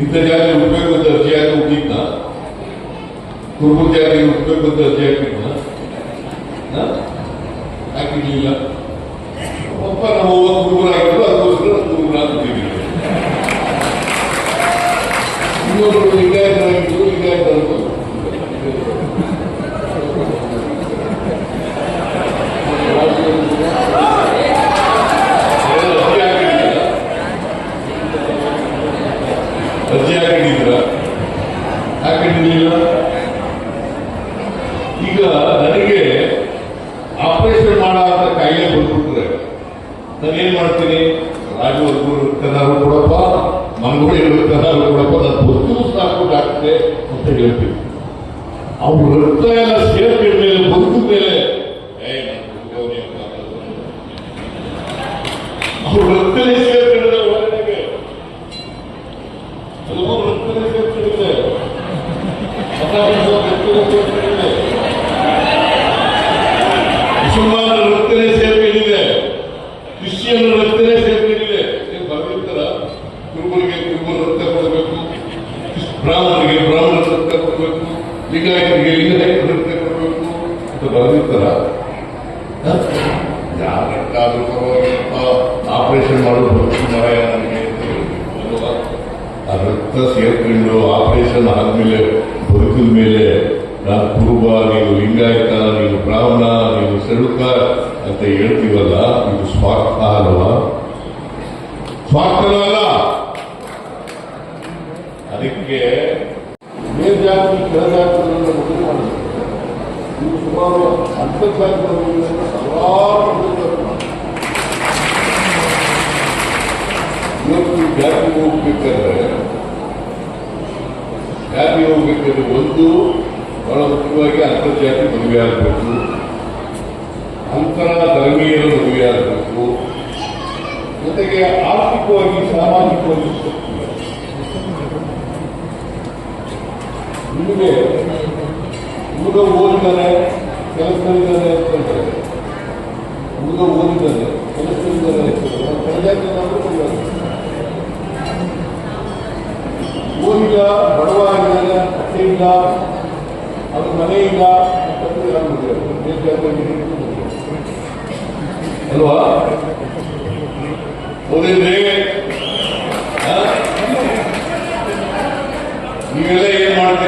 ಇಂಥ ಜಾತಿ ಹುಟ್ಟಬೇಕು ಅಂತ ಅರ್ಜಿ ಹಾಕಿ ಹುಟ್ಟಿದ್ನ ಕುರುಬ ಜಾತಿ ಹುಟ್ಟಬೇಕು ಅಂತ ಅರ್ಜಿ ಹಾಕಿದ್ನ? ಹಾಕಿರ್ಲಿಲ್ಲ ಒಬ್ಬ ನಮ್ಮ ಅವ್ವ ಕುರುಬರಾಗಿದ್ದು ಅದಕ್ಕೋಸ್ಕರ ಕುರುಬರಾಗಿ ಇನ್ನೊಬ್ಬರು ಇನ್ನೊಬ್ರು ಡಾಕ್ಟ್ರೆ ಅಂತ ಹೇಳ್ತೀವಿ. ಅವ್ರ ರಕ್ತ ಎಲ್ಲ ಸೇರ್ಕೊಂಡ ಮೇಲೆ, ಬಂದ ಮೇಲೆ ಅವ್ರ ರಕ್ತನೇ ಸೇರ್ಕೊಂಡ್ರೆ ಹೊರಗಡೆಗೆ. ಕೆಲವು ಮುಸಲ್ಮಾನ ರಕ್ತನೇ ಸೇರ್ಕೊಂಡಿದೆ ಕ್ರಿಶ್ಚಿಯನ್ ರಕ್ತನೇ ಸೇರ್ಕೊಂಡಿದೆ ನೀವು ಬರ್ದಿರ್ತಾರ ಕುರುಬರಿಗೆ ಕುರುಬರ ರಕ್ತ ಕೊಡಬೇಕು ಬ್ರಾಹ್ಮಣರಿಗೆ ಬ್ರಾಹ್ಮಣ ಸತ್ಯ ಕೊಡಬೇಕು. ಲಿಂಗಾಯತರಿಗೆ ಲಿಂಗಾಯತ ರಕ್ತ ಕೊಡಬೇಕು. ಅಂತ ಬರೆದಿರ್ತಾರ. ಯಾರಕ್ಕಾದ್ರೂ ಪರವಾಗಿಲ್ಲಪ್ಪ ಆಪರೇಷನ್ ಮಾಡೋದು ಮಾರಾಯ? ಆ ರಕ್ತ ಸೇರ್ಕೊಂಡು ಆಪರೇಷನ್ ಆದ್ಮೇಲೆ ಬದುಕಿದ ಮೇಲೆ ನಾನು ಕುರುಬ, ನೀವು ಲಿಂಗಾಯತ, ನೀವು ಬ್ರಾಹ್ಮಣ, ನೀವು ಸೆಳುಕ ಅಂತ ಹೇಳ್ತೀವಲ್ಲ, ಇದು ಸ್ವಾರ್ಥ ಅಲ್ವಾ ಸ್ವಾರ್ಥನೂ ಅಲ್ಲ ಅದಕ್ಕೆ ಮೇಲ್ಜಾತಿ ಕೆಳಜಾತಿಗಳನ್ನು ಮದುವೆ ಮಾಡಿದ್ರು ಇದು ಸುಮಾರು ಅಂತರ್ಜಾತಿಯ ಮದುವೆಯನ್ನು ಹಲವಾರು. ಇವತ್ತು ಜಾತಿ ಹೋಗ್ಬೇಕಾದ್ರೆ ಜಾತಿ ಹೋಗ್ಬೇಕಾದ್ರೆ ಒಂದು ಬಹಳ ಮುಖ್ಯವಾಗಿ ಅಂತರ್ಜಾತಿ ಮದುವೆ ಆಗಬೇಕು ಅಂತರ ಧರ್ಮೀಯರ ಮದುವೆ ಆಗಬೇಕು ಜೊತೆಗೆ ಆರ್ಥಿಕವಾಗಿ, ಸಾಮಾಜಿಕವಾಗಿ. ನಿಮಗೆ ಹುಡುಗ ಓದಿದ್ದಾನೆ ಕೆಲಸದಲ್ಲಿದ್ದಾನೆ ಅಂತಂದ್ರೆ ಹುಡುಗ ಓದಿದ್ದಾನೆ ಕೆಲಸದಲ್ಲಿದ್ದಾನೆ ಅಂತಂದ್ರೆ ಆಗ್ಬೇಕು. ಊರಿಲ್ಲ ಬಡವ ಆಗಿದ್ದಾನೆ ಅತ್ತೆ ಇಲ್ಲ, ಅದು ಮನೆ ಇಲ್ಲ ಅಂತಂದ್ರೆ. ಅಲ್ವಾ? ಹೌದೇನ್ರಿ ಆ? ನೀವೆಲ್ಲ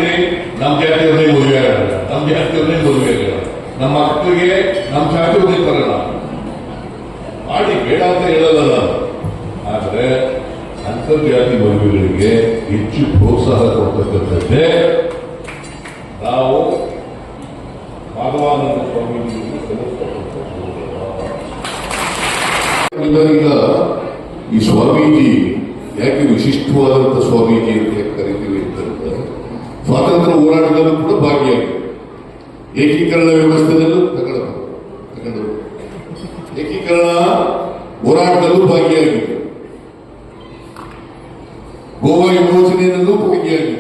ಏನ್ ನಮ್ ನಮ್ಮ ಜಾತಿಯವ್ರನ್ನೇ ಮದುವೆ ಆಗೋಣ ನಮ್ಮ ಜಾತಿಯವ್ರನ್ನೇ ಮದುವೆ ಆಗಲ್ಲ. ನಮ್ಮ ಮಕ್ಕಳಿಗೆ ನಮ್ಮ ಜಾತಿಯವ್ರನ್ನೇ ಬರಲ್ಲ ಮಾಡಿ ಬೇಡ ಅಂತ ಹೇಳಲ್ಲ ಆದ್ರೆ ಅಂತರ್ಜಾತಿ ಮದುವೆಗಳಿಗೆ ಹೆಚ್ಚು ಪ್ರೋತ್ಸಾಹ ಕೊಡ್ತಕ್ಕಂಥದ್ದೇ ನಾವು ಮಾಧವಾನಂದ ಸ್ವಾಮೀಜಿ ಈ ಸ್ವಾಮೀಜಿ ಯಾಕೆ ವಿಶಿಷ್ಟವಾದಂತ ಸ್ವಾಮೀಜಿ ಅಂತ ಕರಿತೀವಿ ಅಂತಂದ್ರೆ ಸ್ವಾತಂತ್ರ್ಯ ಹೋರಾಟದಲ್ಲೂ ಕೂಡ ಭಾಗಿಯಾಗಿದೆ ಏಕೀಕರಣ ವ್ಯವಸ್ಥೆದಲ್ಲೂ ತಗೊಂಡು ತಗೊಂಡು ಏಕೀಕರಣ ಹೋರಾಟದಲ್ಲೂ ಭಾಗಿಯಾಗಿದೆ ಗೋವಾ ವಿಮೋಚನೆಯಲ್ಲೂ ಭಾಗಿಯಾಗಿದೆ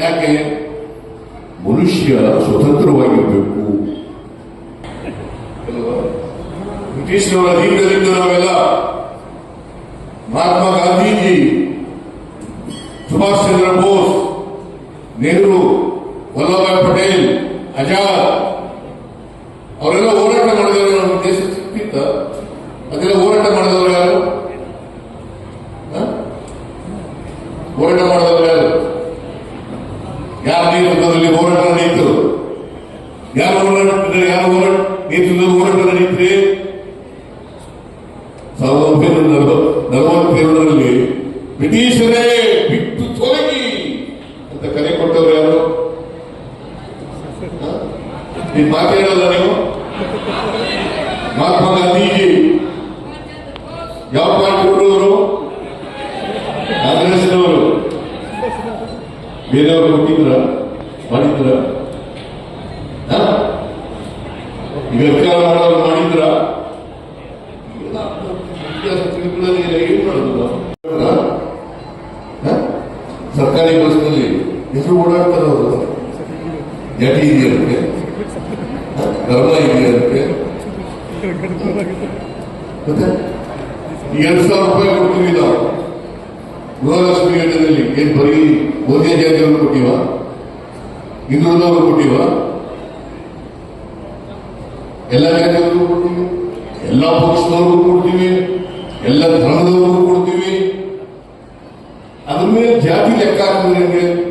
ಯಾಕೆ? ಮನುಷ್ಯ ಸ್ವತಂತ್ರವಾಗಿರಬೇಕು? ಬ್ರಿಟಿಷ್ನವರ ಅಧೀನದಲ್ಲಿದ್ದ ನಾವೆಲ್ಲ ಮಹಾತ್ಮ ಗಾಂಧೀಜಿ, ಸುಭಾಷ್ ಚಂದ್ರ ಬೋಸ್ ನೆಹರು ವಲ್ಲಭಾಯ್ ಪಟೇಲ್ ಆಜಾದ್ ಅವರೆಲ್ಲ ಹೋರಾಟ ಮಾಡಿದವರು ನಮ್ಮ ದೇಶ ಸಿಕ್ಕಿತ್ತ ಅದೆಲ್ಲ ಹೋರಾಟ ಮಾಡಿದವರು ಯಾರು? ಹೋರಾಟ ಮಾಡಿದವರು ಯಾರು? ಯಾರ ನೇತೃತ್ವದಲ್ಲಿ ಹೋರಾಟ ನಡೆಯಿತು ಯಾರು ಹೋರಾಟ ಯಾರು ಹೋರಾಟ ನೇತೃತ್ವದಲ್ಲಿ ಹೋರಾಟ ನಡೆಯುತ್ತೆ ಸಾವಿರದ ಒಂಬೈನೂರ ಬ್ರಿಟಿಷರೇ ನೀನ್ ಮಾತೇನಲ್ಲ ನೀವು? ಮಹಾತ್ಮ ಗಾಂಧೀಜಿ, ಯಾವ ಪಾರ್ಟಿ ಕೊಟ್ಟವರು ಕಾಂಗ್ರೆಸ್ನವರು. ಬೇರೆಯವರು ಕೊಟ್ಟಿದ್ರ ಮಾಡಿದ್ರ? ಈಗ ಅಧಿಕಾರ ಮಾಡೋರು ಮಾಡಿದ್ರ? ಏನ್ ಮಾಡೋದು? ಸರ್ಕಾರಿ ಬಸ್ನಲ್ಲಿ ಹೆಸರು ಓಡಾಡ್ತಾರೆ ಅವರು ಜಟಿ ಇದೆಯಂತೆ ಹ? ಧರ್ಮ ಅದಕ್ಕೆ. ಎರಡು ಸಾವಿರ ರೂಪಾಯಿ ಕೊಡ್ತೀವಿ ನಾವು. ಗೃಹಲಕ್ಷ್ಮಿ ಯೋಜನೆಯಲ್ಲಿ. ಏನ್ ಬರೀ ಒಂದೇ ಜಾತಿಯವರು ಕೊಟ್ಟಿವ? ಹಿಂದುಳಿದವರು ಕೊಟ್ಟಿವ? ಎಲ್ಲ ಜಾತಿಯವರು ಕೊಡ್ತೀವಿ. ಎಲ್ಲ ಪಕ್ಷದವರು ಕೊಡ್ತೀವಿ. ಎಲ್ಲ ಧರ್ಮದವರು ಕೊಡ್ತೀವಿ. ಅದ್ರ ಮೇಲೆ ಜಾತಿ ಲೆಕ್ಕ ಆಗ್ತದೆ ಹೆಂಗೆ?